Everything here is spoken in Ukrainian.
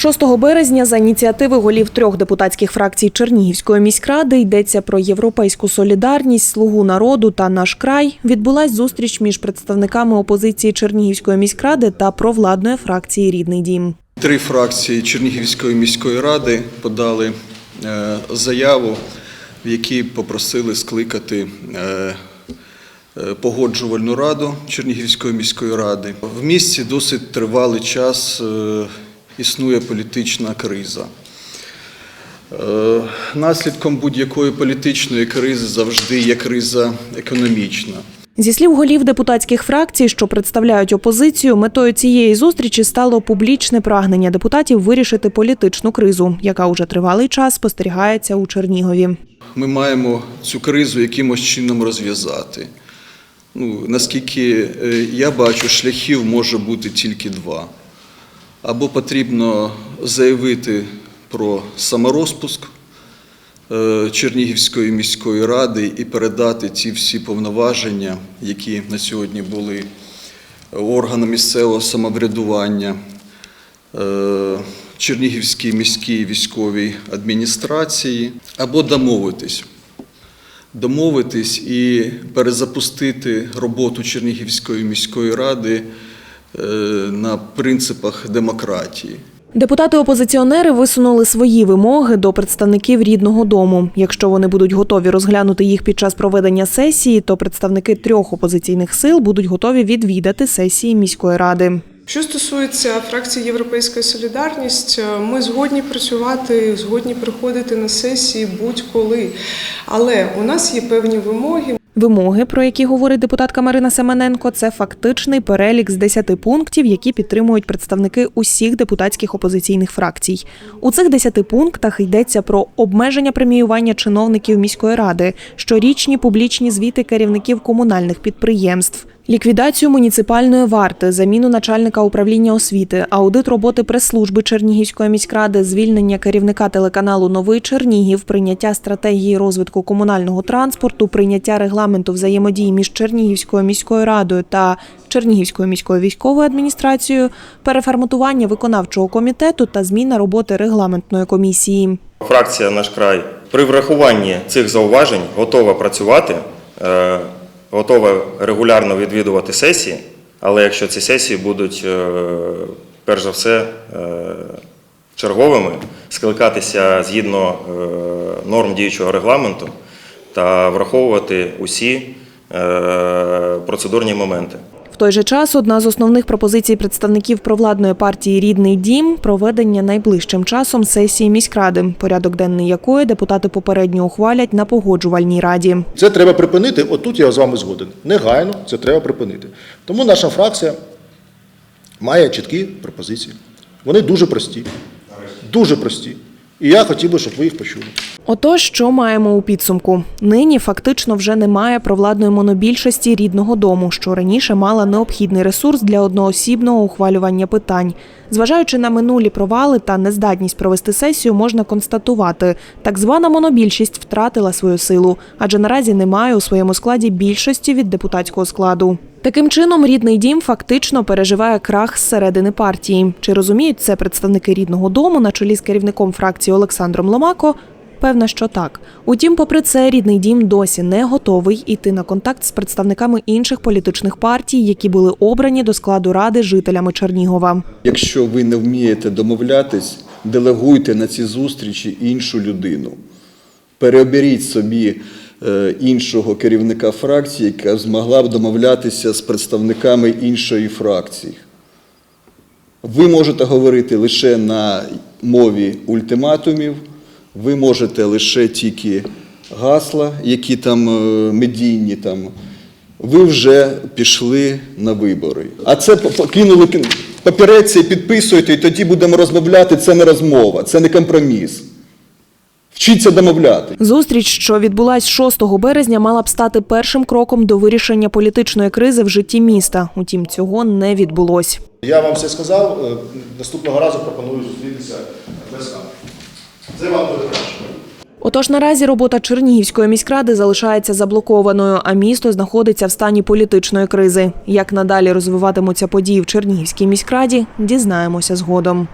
6 березня за ініціативи голів трьох депутатських фракцій Чернігівської міськради йдеться про європейську солідарність, слугу народу та наш край. Відбулась зустріч між представниками опозиції Чернігівської міськради та провладної фракції Рідний дім. Три фракції Чернігівської міської ради подали е, заяву, в якій попросили скликати е, е, погоджувальну раду Чернігівської міської ради. В місті досить тривалий час існує політична криза. Е, Наслідком будь-якої політичної кризи завжди є криза економічна. Зі слів голів депутатських фракцій, що представляють опозицію, метою цієї зустрічі стало публічне прагнення депутатів вирішити політичну кризу, яка уже тривалий час спостерігається у Чернігові. Ми маємо цю кризу якимось чином розв'язати. Ну, наскільки е, я бачу, шляхів може бути тільки два. Або потрібно заявити про саморозпуск е, Чернігівської міської ради і передати ці всі повноваження, які на сьогодні були органам місцевого самоврядування, е, Чернігівській міській військовій адміністрації, або домовитись. Домовитись і перезапустити роботу Чернігівської міської ради е, на принципах демократії. Депутати-опозиціонери висунули свої вимоги до представників рідного дому. Якщо вони будуть готові розглянути їх під час проведення сесії, то представники трьох опозиційних сил будуть готові відвідати сесії міської ради. Що стосується фракції Європейська Солідарність, е, ми згодні працювати, згодні приходити на сесії будь-коли. Але у нас є певні вимоги. Вимоги, про які говорить депутатка Марина Семененко, це фактичний перелік з 10 пунктів, які підтримують представники усіх депутатських опозиційних фракцій. У цих 10 пунктах йдеться про обмеження преміювання чиновників міської ради, щорічні публічні звіти керівників комунальних підприємств. Ліквідацію муніципальної варти, заміну начальника управління освіти, аудит роботи прес-служби Чернігівської міськради, звільнення керівника телеканалу Новий Чернігів, прийняття стратегії розвитку комунального транспорту, прийняття регламенту взаємодії між Чернігівською міською радою та Чернігівською міською військовою адміністрацією, переформатування виконавчого комітету та зміна роботи регламентної комісії. Фракція наш край при врахуванні цих зауважень готова працювати, е, готова регулярно відвідувати сесії, але якщо ці сесії будуть е, перш за все е, черговими, скликатися згідно е, норм діючого регламенту та враховувати усі процедурні моменти. Той же час одна з основних пропозицій представників провладної партії Рідний дім проведення найближчим часом сесії міськради, порядок денний якої депутати попередньо ухвалять на погоджувальній раді. Це треба припинити. Отут я з вами згоден. Негайно це треба припинити. Тому наша фракція має чіткі пропозиції. Вони дуже прості. Дуже прості. І я хотів би, щоб ви їх почули. Отож, що маємо у підсумку? Нині фактично вже немає провладної монобільшості рідного дому, що раніше мала необхідний ресурс для одноосібного ухвалювання питань. Зважаючи на минулі провали та нездатність провести сесію, можна констатувати, так звана монобільшість втратила свою силу, адже наразі немає у своєму складі більшості від депутатського складу. Таким чином, рідний дім фактично переживає крах зсередини партії. Чи розуміють це представники рідного дому на чолі з керівником фракції Олександром Ломако? Певно, що так. Утім, попри це, рідний дім досі не готовий іти на контакт з представниками інших політичних партій, які були обрані до складу ради жителями Чернігова. Якщо ви не вмієте домовлятись, делегуйте на ці зустрічі іншу людину. Переоберіть собі іншого керівника фракції, яка змогла б домовлятися з представниками іншої фракції. Ви можете говорити лише на мові ультиматумів, ви можете лише тільки гасла, які там е, медійні там. Ви вже пішли на вибори. А це по- по- кинули кин- папірець і і тоді будемо розмовляти. Це не розмова, це не компроміс. Вчіться домовляти. Зустріч, що відбулась 6 березня, мала б стати першим кроком до вирішення політичної кризи в житті міста. Утім, цього не відбулось. Я вам все сказав. е, Наступного разу пропоную зустрітися без камер. Це вам буде краще. Отож, наразі робота Чернігівської міськради залишається заблокованою, а місто знаходиться в стані політичної кризи. Як надалі розвиватимуться події в Чернігівській міськраді, дізнаємося згодом.